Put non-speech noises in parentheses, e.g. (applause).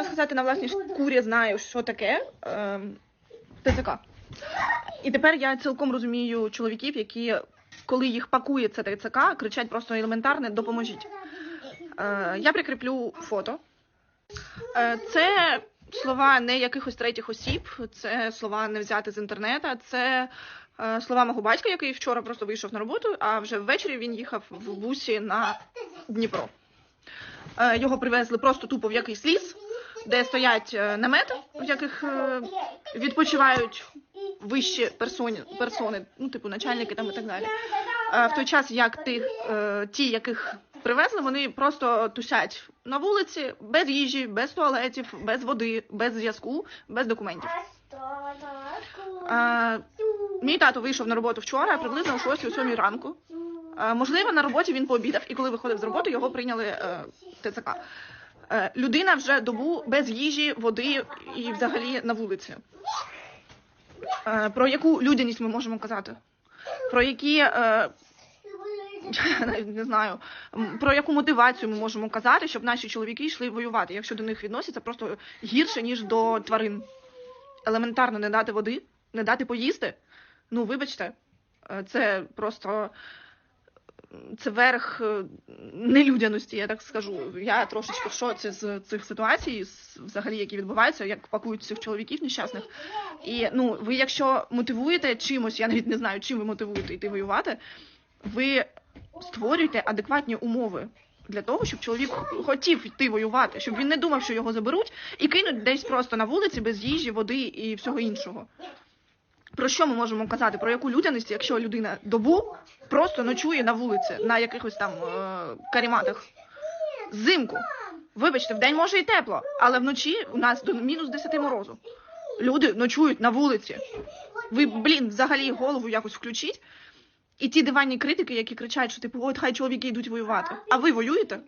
можна сказати, на власній шкурі знаю, що таке е, ТЦК. І тепер я цілком розумію чоловіків, які, коли їх пакує це ТЦК, кричать просто елементарне допоможіть. Е, я прикріплю фото. Е, це слова не якихось третіх осіб, це слова не взяти з інтернету, це е, слова мого батька, який вчора просто вийшов на роботу, а вже ввечері він їхав в бусі на Дніпро. Його привезли просто тупо в якийсь ліс, де стоять е, намети, в яких е, відпочивають вищі персоні, персони, ну, типу начальники там і так далі. В той час, як тих, е, ті, яких привезли, вони просто тусять на вулиці без їжі, без туалетів, без води, без зв'язку, без документів. Мій тато вийшов на роботу вчора, приблизно о 6-7 ранку. Можливо, на роботі він пообідав, і коли виходив з роботи, його прийняли ТЦК. Е, людина вже добу без їжі, води і взагалі на вулиці. Е, про яку людяність ми можемо казати? Про які, е, (laughs) не знаю, про яку мотивацію ми можемо казати, щоб наші чоловіки йшли воювати, якщо до них відносяться просто гірше, ніж до тварин. Елементарно не дати води, не дати поїсти. Ну, вибачте, це просто це верх е, нелюдяності, я так скажу. Я трошечки в шоці з цих ситуацій, взагалі, які відбуваються, як пакують цих чоловіків нещасних. І ну, ви, якщо мотивуєте чимось, я навіть не знаю, чим ви мотивуєте йти воювати, ви створюєте адекватні умови. Для того, щоб чоловік хотів йти воювати, щоб він не думав, що його заберуть, і кинуть десь просто на вулиці без їжі, води і всього іншого. Про що ми можемо казати? Про яку людяність, якщо людина добу просто ночує на вулиці, на якихось там е, каріматах? Зимку. Вибачте, вдень може і тепло, але вночі у нас до мінус 10 морозу. Люди ночують на вулиці. Ви, блін, взагалі голову якось включіть. І ті диванні критики, які кричать, що типу, от хай чоловіки йдуть воювати. А ви воюєте?